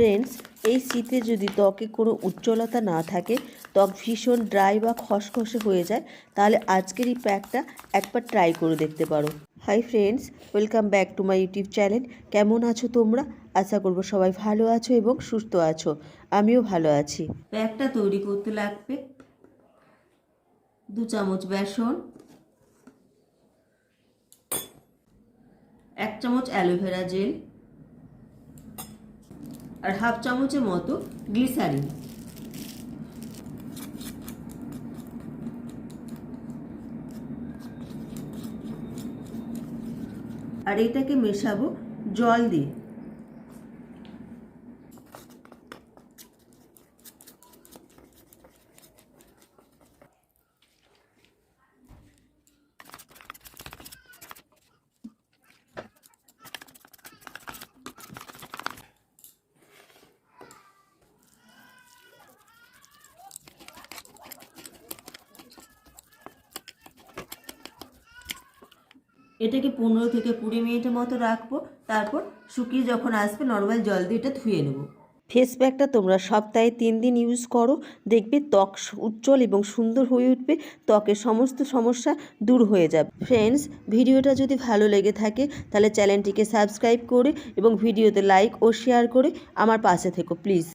Friends এই শীতে যদি ত্বকে কোনো উজ্জ্বলতা না থাকে, ত্বক ভীষণ ড্রাই বা খসখসে হয়ে যায়, তাহলে আজকের এই প্যাকটা একবার ট্রাই করে দেখতে পারো। Hi friends welcome back to my YouTube channel কেমন আছো তোমরা? আশা করব সবাই ভালো আছো এবং সুস্থ আছো। আমিও ভালো আছি। প্যাকটা তৈরি করতে লাগবে। দু চামচ বেসন। এক চামচ অ্যালোভেরা জেল। আর হাফ চামচের মতো গ্লিসারিন। আর এটাকে মেশাবো জল দিয়ে। এটাকে পনেরো থেকে কুড়ি মিনিটের মতো রাখব। তারপর শুকিয়ে যখন আসবে নর্মাল জল দিয়ে এটা ধুয়ে নেব। ফেস প্যাকটা তোমরা সপ্তাহে তিন দিন ইউজ করো। দেখবে ত্বক উজ্জ্বল এবং সুন্দর হয়ে উঠবে। ত্বকের সমস্ত সমস্যা দূর হয়ে যাবে। ফ্রেন্ডস ভিডিওটা যদি ভালো লেগে থাকে, তাহলে চ্যানেলটিকে সাবস্ক্রাইব করে এবং ভিডিওতে লাইক ও শেয়ার করে আমার পাশে থেকো প্লিজ